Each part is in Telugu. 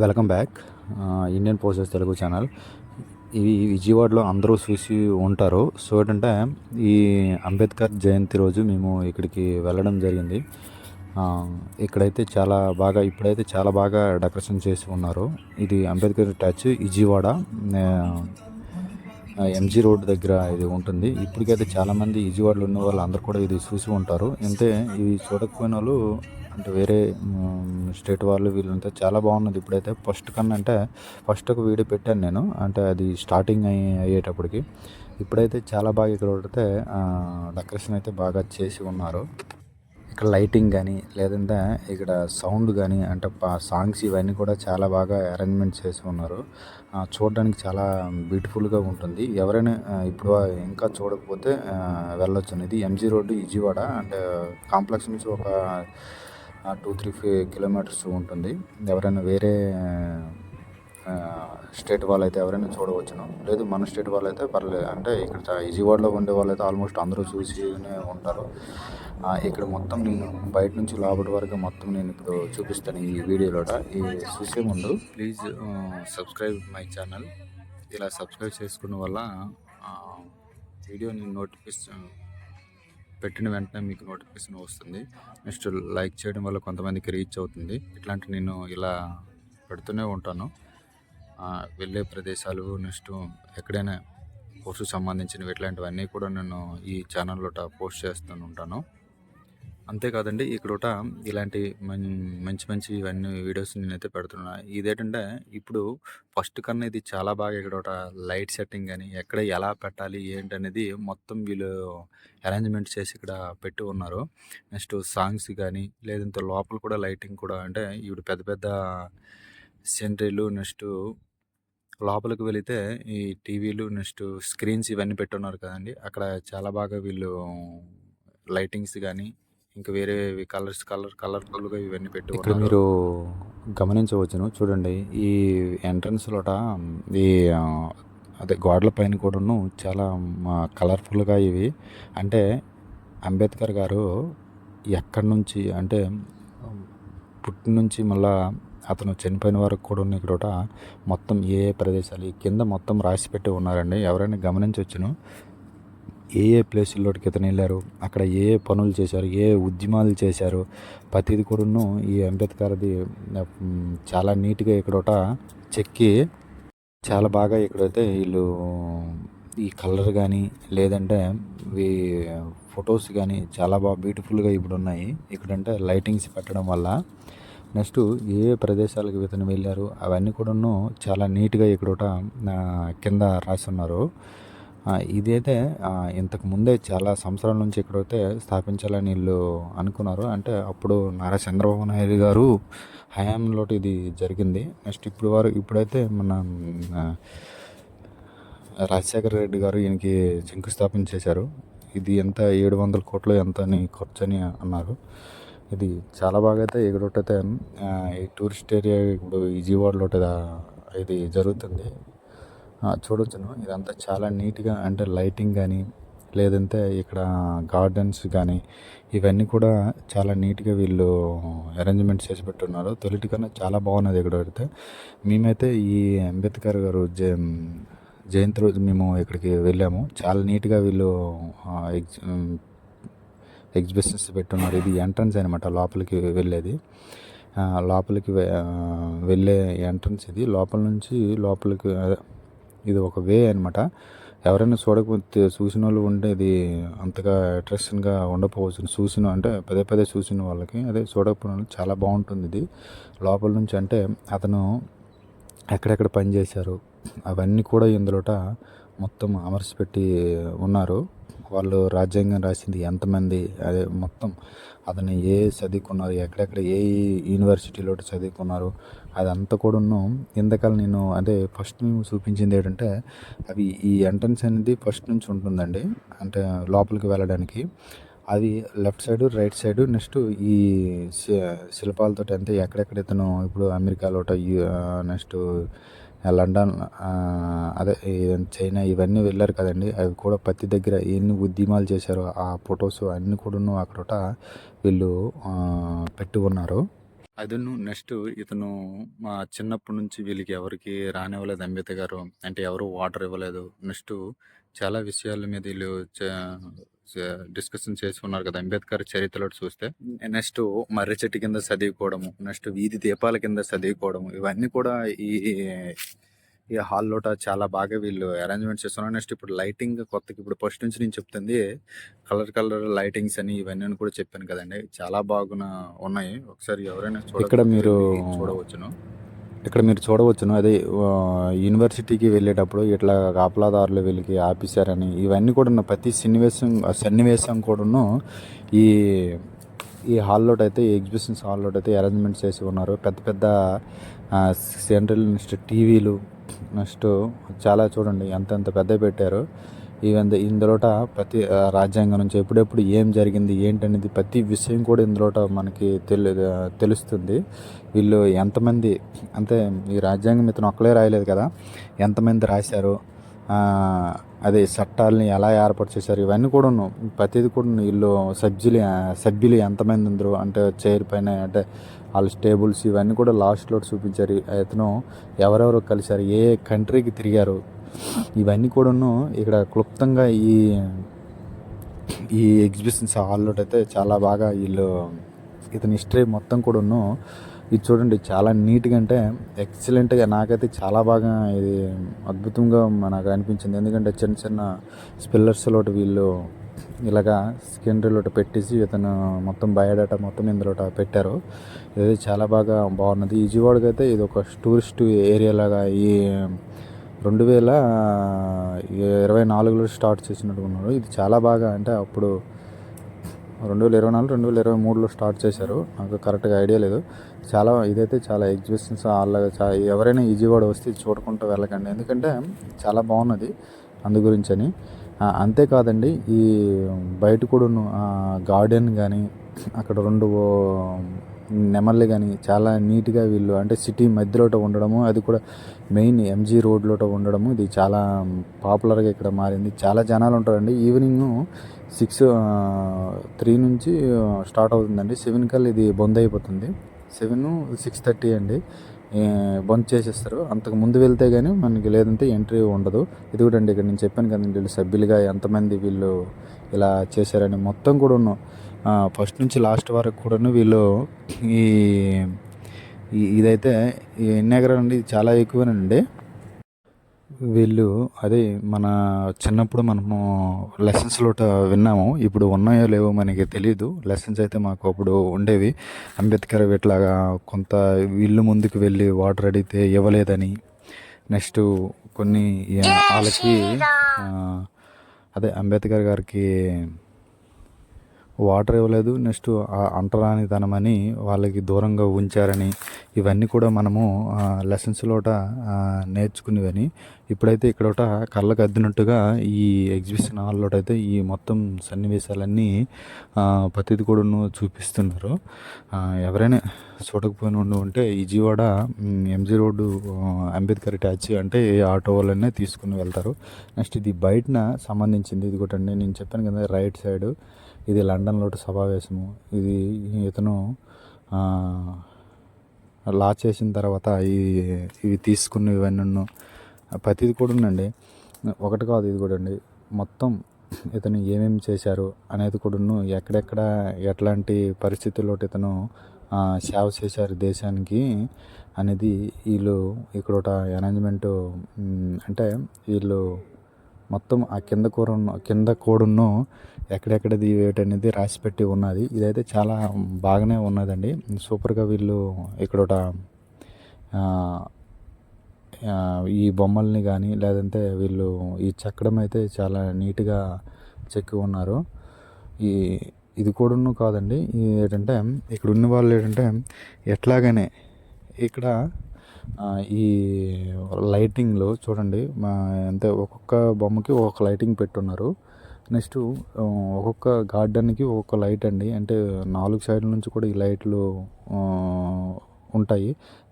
Welcome back. Indian posters Telugu channel. ఇవి విజయవాడలో అందరూ చూసి ఉంటారు. సో ఏంటంటే ఈ అంబేద్కర్ జయంతి రోజు మేము ఇక్కడికి వెళ్ళడం జరిగింది. ఇక్కడైతే చాలా బాగా ఇప్పుడైతే చాలా బాగా డెకరేషన్ చేసి ఉన్నారు. ఇది Ambedkar touch Vijayawada. MG road దగ్గర ఇది ఉంటుంది. ఇప్పటికైతే చాలామంది విజయవాడలో ఉన్న వాళ్ళు అందరూ కూడా ఇది చూసి ఉంటారు. అంటే ఇవి చూడకపోయిన వాళ్ళు అంటే వేరే స్టేట్ వాళ్ళు వీళ్ళంతా చాలా బాగున్నది. ఇప్పుడైతే ఫస్ట్ కన్నా అంటే ఫస్ట్ ఒక వీడియో పెట్టాను నేను. అంటే అది స్టార్టింగ్ అయ్యి అయ్యేటప్పటికి. ఇప్పుడైతే చాలా బాగా ఇక్కడ పడితే డెకరేషన్ అయితే బాగా చేసి ఉన్నారు. ఇక్కడ లైటింగ్ కానీ లేదంటే ఇక్కడ సౌండ్ కానీ అంటే సాంగ్స్ ఇవన్నీ కూడా చాలా బాగా అరేంజ్మెంట్ చేసి ఉన్నారు. చూడడానికి చాలా బ్యూటిఫుల్గా ఉంటుంది. ఎవరైనా ఇప్పుడు ఇంకా చూడకపోతే వెళ్ళొచ్చు. ఇది ఎంజీ రోడ్డు విజయవాడ అంటే కాంప్లెక్స్ నుంచి ఒక టూ త్రీ కిలోమీటర్స్ ఉంటుంది. ఎవరైనా వేరే స్టేట్ వాళ్ళైతే ఎవరైనా చూడవచ్చును. లేదు మన స్టేట్ వాళ్ళైతే పర్లేదు అంటే ఇక్కడ చా- విజయవాడలో ఉండే వాళ్ళైతే ఆల్మోస్ట్ అందరూ చూసినే ఉంటారు. ఇక్కడ మొత్తం నేను బయట నుంచి లోపటి వరకు మొత్తం నేను ఇప్పుడు చూపిస్తాను ఈ వీడియోలో ఈ చూసే ముందు ప్లీజ్ సబ్స్క్రైబ్ మై ఛానల్. ఇలా సబ్స్క్రైబ్ చేసుకున్న వల్ల వీడియో నేను నోటిఫికేషన్ పెట్టిన వెంటనే మీకు నోటిఫికేషన్ వస్తుంది. నెక్స్ట్ లైక్ చేయడం వల్ల కొంతమందికి రీచ్ అవుతుంది. ఇట్లాంటి నేను ఇలా పెడుతూనే ఉంటాను. వెళ్ళే ప్రదేశాలు నెక్స్ట్ ఎక్కడైనా కోర్సు సంబంధించినవి ఇట్లాంటివన్నీ కూడా నేను ఈ ఛానల్లో పోస్ట్ చేస్తూ ఉంటాను. అంతేకాదండి ఇక్కడ ఇలాంటి మం- మంచి మంచి ఇవన్నీ వీడియోస్ నేనైతే పెడుతున్నా. ఇదేంటంటే ఇప్పుడు ఫస్ట్ కన్నా ఇది చాలా బాగా ఇక్కడ లైట్ సెట్టింగ్ కానీ ఎక్కడ ఎలా పెట్టాలి ఏంటనేది మొత్తం వీళ్ళు అరేంజ్మెంట్ చేసి ఇక్కడ పెట్టి ఉన్నారు. నెక్స్ట్ సాంగ్స్ కానీ లేదంటే లోపల కూడా లైటింగ్ కూడా అంటే ఇప్పుడు పెద్ద పెద్ద సెంట్రీలు నెక్స్ట్ లోపలికి వెళితే ఈ టీవీలు నెక్స్ట్ స్క్రీన్స్ ఇవన్నీ పెట్టున్నారు కదండి. అక్కడ చాలా బాగా వీళ్ళు లైటింగ్స్ కానీ ఇంకా వేరే కలర్స్ కలర్ కలర్ఫుల్గా ఇవన్నీ పెట్టి ఇక్కడ మీరు గమనించవచ్చును. చూడండి ఈ ఎంట్రన్స్ లోట ఈ అదే గోడల పైన కూడాను చాలా కలర్ఫుల్గా ఇవి. అంటే అంబేద్కర్ గారు ఎక్కడి నుంచి అంటే పుట్టి నుంచి మళ్ళా అతను చనిపోయిన వరకు కూడా ఉన్న ఇక్కడ మొత్తం ఏ ఏ ప్రదేశాలు ఈ కింద మొత్తం రాసి పెట్టి ఉన్నారండి. ఎవరైనా గమనించవచ్చును. ఏ ఏ ప్లేసుల్లోకి ఇతను వెళ్ళారు అక్కడ ఏ ఏ పనులు చేశారు ఏ ఉద్యమాలు చేశారు ప్రతిది కూడాను ఈ అంబేద్కర్ది చాలా నీట్గా ఇక్కడోట చెక్కి చాలా బాగా ఇక్కడైతే వీళ్ళు ఈ కలర్ కానీ లేదంటే ఈ ఫొటోస్ కానీ చాలా బాగా బ్యూటిఫుల్గా ఇప్పుడు ఉన్నాయి ఇక్కడంటే లైటింగ్స్ పెట్టడం వల్ల. నెక్స్ట్ ఏ ఏ ప్రదేశాలకు ఇతను వెళ్ళారు అవన్నీ కూడాను చాలా నీట్గా ఇక్కడోట కింద రాసి ఉన్నారు ఇదైతే ఇంతకు ముందే చాలా సంవత్సరాల నుంచి ఇక్కడైతే స్థాపించాలని వీళ్ళు అనుకున్నారు. అంటే అప్పుడు నారా చంద్రబాబు నాయుడు గారు హయాంలో ఇది జరిగింది. నెక్స్ట్ ఇప్పుడు వారు ఇప్పుడైతే మన రాజశేఖర రెడ్డి గారు ఈయనకి శంకుస్థాపన చేశారు. ఇది ఎంత ఏడు వందల కోట్లు ఎంత అని ఖర్చు అని అన్నారు. ఇది చాలా బాగా అయితే ఇక్కడైతే ఈ టూరిస్ట్ ఏరియా ఇప్పుడు విజయవాడలో ఇది జరుగుతుంది. చూడొచ్చును. ఇదంతా చాలా నీట్గా అంటే లైటింగ్ కానీ లేదంటే ఇక్కడ గార్డెన్స్ కానీ ఇవన్నీ కూడా చాలా నీట్గా వీళ్ళు అరేంజ్మెంట్ చేసి పెట్టున్నారు. తొలిటి కన్నా చాలా బాగున్నది ఇక్కడ పెడితే మేమైతే ఈ అంబేద్కర్ గారు జ జయంతి రోజు మేము ఇక్కడికి వెళ్ళాము. చాలా నీట్గా వీళ్ళు ఎగ్జి ఎగ్జ్ ఎగ్జిబిషన్స్ పెట్టున్నారు. ఇది ఎంట్రన్స్ అనమాట లోపలికి వెళ్ళేది. లోపలికి వెళ్ళే ఎంట్రన్స్ ఇది. లోపల నుంచి లోపలికి ఇది ఒక వే అనమాట ఎవరైనా చూడకపోతే చూసిన వాళ్ళు ఉంటే ఇది అంతగా అట్రాక్షన్గా ఉండకపోవచ్చు. చూసిన అంటే పదే పదే చూసిన వాళ్ళకి అదే చూడకపోయిన చాలా బాగుంటుంది ఇది. లోపల నుంచి అంటే అతను ఎక్కడెక్కడ పని చేశారు అవన్నీ కూడా ఇందులోట మొత్తం అమర్చిపెట్టి ఉన్నారు. వాళ్ళు రాజ్యాంగం రాసింది ఎంతమంది అదే మొత్తం అతను ఏ చదువుకున్నారు ఎక్కడెక్కడ ఏ యూనివర్సిటీలో చదువుకున్నారు అదంతా కూడాను ఇంతకాల నేను అదే ఫస్ట్ మేము చూపించింది ఏంటంటే అవి ఈ ఎంట్రన్స్ అనేది ఫస్ట్ నుంచి ఉంటుందండి. అంటే లోపలికి వెళ్ళడానికి. అది left side right side next ఈ శి- శిల్పాలతో అంతే ఎక్కడెక్కడ ఇతను ఇప్పుడు అమెరికాలో నెక్స్ట్ లండన్ అదే చైనా ఇవన్నీ వెళ్ళారు కదండి. అవి కూడా ప్రతి దగ్గర ఎన్ని ఉద్యమాలు చేశారో ఆ ఫొటోస్ అన్నీ కూడాను అక్కడ వీళ్ళు పెట్టుకున్నారు. పెట్టి ఉన్నారు అదను నెక్స్ట్ ఇతను మా చిన్నప్పటి నుంచి వీళ్ళకి ఎవరికి రానివ్వలేదు అంబేత గారు. అంటే ఎవరు వాటర్ ఇవ్వలేదు. నెక్స్ట్ చాలా విషయాల మీద వీళ్ళు డిస్కషన్ చేసి ఉన్నారు కదా అంబేద్కర్ చరిత్రలో చూస్తే. నెక్స్ట్ మర్రి చెట్టు కింద చదువుకోవడము నెక్స్ట్ వీధి దీపాల కింద చదువుకోవడము ఇవన్నీ కూడా ఈ ఈ హాల్లోట చాలా బాగా వీళ్ళు అరేంజ్మెంట్ చేస్తున్నారు. నెక్స్ట్ ఇప్పుడు లైటింగ్ కొత్తగా ఇప్పుడు ఫస్ట్ నుంచి నేను చెప్తుంది కలర్ కలర్ లైటింగ్స్ అని ఇవన్నీ కూడా చెప్పాను కదండి. చాలా బాగున ఉన్నాయి. ఒకసారి ఎవరైనా ఇక్కడ మీరు చూడవచ్చును. ఇక్కడ మీరు చూడవచ్చును. అదే యూనివర్సిటీకి వెళ్ళేటప్పుడు ఇట్లా కాపలాదారులు వీళ్ళకి ఆపేశారని ఇవన్నీ కూడా ఉన్న ప్రతి సన్నివేశం సన్నివేశం కూడాను ఈ ఈ హాల్లో అయితే ఈ ఎగ్జిబిషన్స్ హాల్లో అయితే అరేంజ్మెంట్ చేసి ఉన్నారు. పెద్ద పెద్ద సెంట్రల్ టీవీలు నెక్స్ట్ చాలా చూడండి ఎంత ఎంత పెద్ద పెట్టారు. ఈవెన్ ఇందులోట ప్రతి రాజ్యాంగం నుంచి ఎప్పుడెప్పుడు ఏం జరిగింది ఏంటనేది ప్రతి విషయం కూడా ఇందులోట మనకి తెలు తెలుస్తుంది. వీళ్ళు ఎంతమంది అంటే ఈ రాజ్యాంగం ఇతను ఒక్కలే రాయలేదు కదా ఎంతమంది రాశారు అదే చట్టాలని ఎలా ఏర్పాటు చేశారు? ఇవన్నీ కూడా ప్రతిదీ ప్రతిది కూడా వీళ్ళు సభ్యులు సభ్యులు ఎంతమంది ఉందరు అంటే చైర్ పైన అంటే వాళ్ళ స్టేబుల్స్ ఇవన్నీ కూడా లాస్ట్లో చూపించారు. అతను ఎవరెవరు కలిశారు ఏ ఏ కంట్రీకి తిరిగారు ఇవన్నీ కూడాను ఇక్కడ క్లుప్తంగా ఈ ఈ ఎగ్జిబిషన్స్ హాల్లో అయితే చాలా బాగా వీళ్ళు ఇతని హిస్టరీ మొత్తం కూడాను ఇది చూడండి చాలా నీట్గా అంటే ఎక్సలెంట్గా నాకైతే చాలా బాగా ఇది అద్భుతంగా నాకు అనిపించింది. ఎందుకంటే చిన్న చిన్న స్పిల్లర్స్లో వీళ్ళు ఇలాగా స్కినరీలో పెట్టేసి ఇతను మొత్తం బయోడేటా మొత్తం ఇందులో పెట్టారు. ఇది చాలా బాగా బాగున్నది. విజయవాడకి అయితే ఇది ఒక టూరిస్ట్ ఏరియా లాగా ఈ రెండు వేల ఇరవై నాలుగులో స్టార్ట్ చేసినట్టుకున్నారు ఇది చాలా బాగా అంటే అప్పుడు రెండు వేల ఇరవై నాలుగు రెండు వేల ఇరవై మూడులో స్టార్ట్ చేశారు. నాకు కరెక్ట్గా ఐడియా లేదు. చాలా ఇదైతే చాలా ఎగ్జిబిషన్స్ అలాగా చా ఎవరైనా విజయవాడ వస్తే చూడకుండా వెళ్ళకండి. ఎందుకంటే చాలా బాగున్నది అందు గురించి అని అంతేకాదండి ఈ బయట కూడా గార్డెన్ కానీ అక్కడ రెండు నెమళ్ళు కానీ చాలా నీట్గా వీళ్ళు అంటే సిటీ మధ్యలోట ఉండడము అది కూడా మెయిన్ ఎంజీ రోడ్లోట ఉండడము ఇది చాలా పాపులర్గా ఇక్కడ మారింది. చాలా జనాలు ఉంటారండి. ఈవినింగ్ సిక్స్ త్రీ నుంచి స్టార్ట్ అవుతుందండి. సెవెన్ కల్లా ఇది బంద్ అయిపోతుంది. సెవెన్ సిక్స్ థర్టీ అండి. బంద్ చేసేస్తారు. అంతకు ముందు వెళ్తే కానీ మనకి లేదంటే ఎంట్రీ ఉండదు. ఇది కూడా అండి ఇక్కడ నేను చెప్పాను కదండి వీళ్ళు సభ్యులుగా ఎంతమంది వీళ్ళు ఇలా చేశారని. మొత్తం కూడా ఫస్ట్ నుంచి లాస్ట్ వరకు కూడాను వీళ్ళు ఈ ఇదైతే ఈ ఎన్ని ఎకరాలు అండి చాలా ఎక్కువేనండి. వీళ్ళు అదే మన చిన్నప్పుడు మనము లెసన్స్లో విన్నాము. ఇప్పుడు ఉన్నాయో లేవో మనకి తెలియదు లెసన్స్ అయితే మాకు అప్పుడు ఉండేవి. అంబేద్కర్ ఇట్లాగా కొంత ఇల్లు ముందుకు వెళ్ళి వాటర్ అడిగితే ఇవ్వలేదని. నెక్స్ట్ కొన్ని వాళ్ళకి అదే అంబేద్కర్ గారికి వాటర్ ఇవ్వలేదు. నెక్స్ట్ అంటరానితనమని వాళ్ళకి దూరంగా ఉంచారని ఇవన్నీ కూడా మనము లెసన్స్లోట నేర్చుకునేవని ఇప్పుడైతే ఇక్కడోట కళ్ళకు అద్దినట్టుగా ఈ ఎగ్జిబిషన్ హాల్లో అయితే ఈ మొత్తం సన్నివేశాలన్నీ ప్రతిది కూడాను చూపిస్తున్నారు. ఎవరైనా చూడకపోయిన ఉండి ఉంటే జీవాడ ఎంజీ రోడ్డు అంబేద్కర్ ట్యాచ్ అంటే ఆటో వాళ్ళనే తీసుకుని వెళ్తారు. నెక్స్ట్ ఇది బయటన సంబంధించింది. ఇది కూడా నేను చెప్పాను కదా రైట్ సైడ్. ఇది లండన్లో సమావేశము. ఇది ఇతను లా చేసిన తర్వాత ఈ ఇవి తీసుకున్న ఇవన్నీ ప్రతిది కూడా ఉందండి. ఒకటి కాదు ఇది కూడా అండి. మొత్తం ఇతను ఏమేమి చేశారు అనేది కూడాను ఎక్కడెక్కడ ఎట్లాంటి పరిస్థితుల్లో ఇతను సేవ చేశారు దేశానికి అనేది వీళ్ళు ఇక్కడ ఒక అరేంజ్మెంట్ అంటే వీళ్ళు మొత్తం ఆ కింద కూర కింద కోడును ఎక్కడెక్కడది వేటనేది రాసి పెట్టి ఉన్నది. ఇదైతే చాలా బాగానే ఉన్నదండి. సూపర్గా వీళ్ళు ఇక్కడ ఒక, ఈ బొమ్మల్ని కానీ లేదంటే వీళ్ళు ఈ చెక్కడం అయితే చాలా నీట్గా చెక్కి ఉన్నారు. ఈ ఇది కూడాను కాదండి. ఏంటంటే ఇక్కడ ఉన్న వాళ్ళు ఏంటంటే ఎట్లాగనే ఇక్కడ ఈ లైటింగ్లో చూడండి మా అంటే ఒక్కొక్క బొమ్మకి ఒక్కొక్క లైటింగ్ పెట్టున్నారు. నెక్స్ట్ ఒక్కొక్క గార్డెన్కి ఒక్కొక్క లైట్ అండి. అంటే నాలుగు సైడ్ల నుంచి కూడా ఈ లైట్లు ఉంటాయి.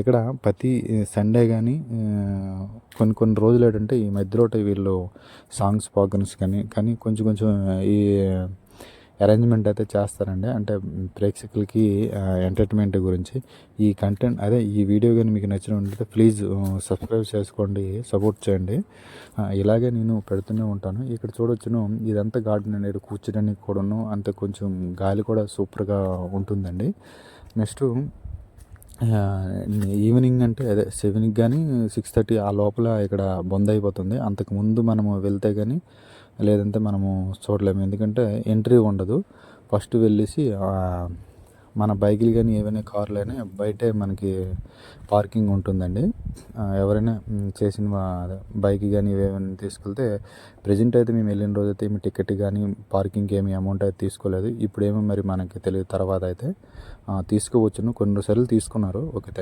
ఇక్కడ ప్రతి సండే కానీ కొన్ని కొన్ని రోజులు ఏంటంటే ఈ మధ్యలో వీళ్ళు సాంగ్స్ ప్రోగ్రామ్స్ కానీ కానీ కొంచెం కొంచెం ఈ అరేంజ్మెంట్ అయితే చేస్తారండి. అంటే ప్రేక్షకులకి ఎంటర్టైన్మెంట్ గురించి. ఈ కంటెంట్ అదే ఈ వీడియో కానీ మీకు నచ్చినట్లయితే ప్లీజ్ సబ్స్క్రైబ్ చేసుకోండి సపోర్ట్ చేయండి. ఇలాగే నేను పెడుతూనే ఉంటాను. ఇక్కడ చూడొచ్చును ఇదంతా గార్డెన్ అనేది కూర్చోడానికి కూడాను అంత కొంచెం గాలి కూడా సూపర్గా ఉంటుందండి. నెక్స్ట్ ఈవినింగ్ అంటే అదే సెవెన్కి కానీ సిక్స్ థర్టీ ఆ లోపల ఇక్కడ బంద్ అయిపోతుంది. అంతకుముందు మనము వెళ్తే కానీ లేదంటే మనము చూడలేము. ఎందుకంటే ఎంట్రీ ఉండదు. ఫస్ట్ వెళ్ళేసి మన బైకులు కానీ ఏవైనా కార్లు అయినా బయటే మనకి పార్కింగ్ ఉంటుందండి. ఎవరైనా చేసిన బైక్ కానీ ఏమైనా తీసుకెళ్తే ప్రజెంట్ అయితే మేము వెళ్ళిన రోజు అయితే ఏమి టికెట్ కానీ పార్కింగ్కి ఏమి అమౌంట్ అయితే తీసుకోలేదు. ఇప్పుడేమో మరి మనకి తెలియదు. తర్వాత అయితే తీసుకోవచ్చును. కొన్ని సార్లు తీసుకున్నారు. Okay thank